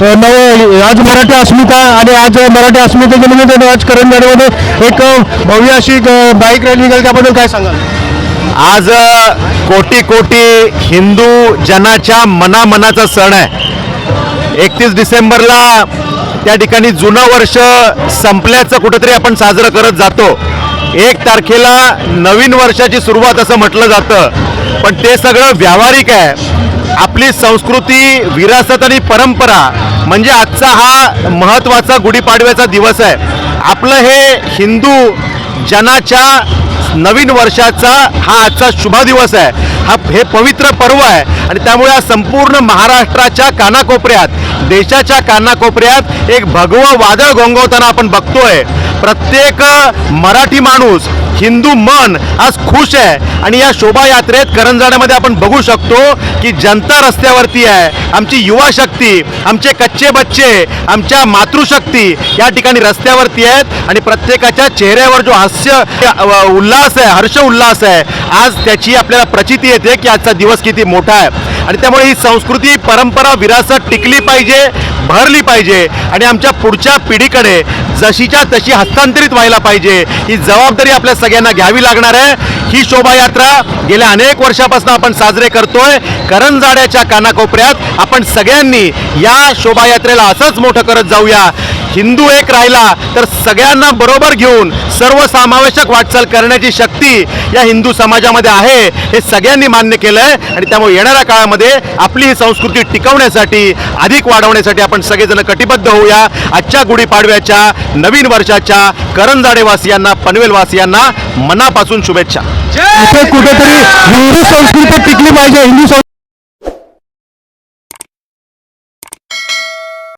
नव आज मराठी अस्मिता आणि आज मराठी अस्मितेच्या निमित्ताने आज करंजवाडीमध्ये एक भव्य अशी बाईक रॅली निघाली. त्याबद्दल काय सांगाल? आज कोटी कोटी हिंदू जनाच्या मनामनाचा सण आहे. एकतीस डिसेंबरला त्या ठिकाणी जुनं वर्ष संपल्याचं कुठंतरी आपण साजरं करत जातो. एक तारखेला नवीन वर्षाची सुरुवात असं म्हटलं जातं. पण ते सगळं व्यावहारिक आहे. आपली संस्कृती विरासत आणि परंपरा म्हणजे आजचा हा महत्त्वाचा गुढीपाडव्याचा दिवस आहे. आपलं हे हिंदू जनाच्या नवीन वर्षाचा हा आजचा शुभ दिवस आहे. हा हे पवित्र पर्व आहे. आणि त्यामुळे आज संपूर्ण महाराष्ट्राच्या कानाकोपऱ्यात देशाच्या कानाकोपऱ्यात एक भगवं वादळ घोंगवताना आपण बघतोय. प्रत्येक मराठी माणूस हिंदू मन आज खुश आहे. आणि या शोभायात्रेत करंजाण्यामध्ये आपण बघू शकतो की जनता रस्त्यावरती आहे. आमची युवा शक्ती आमचे कच्चे बच्चे आमच्या मातृशक्ती या ठिकाणी रस्त्यावरती आहेत. आणि प्रत्येकाच्या चेहऱ्यावर जो हास्य उल्हास आहे हर्ष उल्हास आहे आज त्याची आपल्याला प्रचिती येते की आजचा दिवस किती मोठा आहे. आणि त्यामुळे ही संस्कृती परंपरा विरासत टिकली पाहिजे. भरली पाहिजे आणि आमच्या पुढच्या पिढीकडे जशीच्या तशी हस्तांतरित व्हायला पाहिजे ही जबाबदारी आपल्या सगळ्यांना घ्यावी लागणार आहे. ही शोभायात्रा गेल्या अनेक वर्षापासून आपण साजरे करतोय. करंजाड्याच्या कानाकोपऱ्यात आपण सगळ्यांनी या शोभायात्रेला असंच मोठं करत जाऊया. हिंदू एक राहिला तर सगळ्यांना बरोबर घेऊन सर्वसमावेशक वाटचाल करण्याची शक्ती या हिंदू समाजामध्ये आहे. हे सगळ्यांनी मान्य केलं आहे आणि त्यामुळे येणाऱ्या काळामध्ये आपली ही संस्कृती टिकवण्यासाठी अधिक वाढवण्यासाठी आपण सगळेजण कटिबद्ध होऊया. आजच्या गुढीपाडव्याच्या नवीन वर्षाच्या करंजाडेवासियांना पनवेलवासियांना मनापासून शुभेच्छा. कुठेतरी हिंदू संस्कृती टिकली पाहिजे हिंदू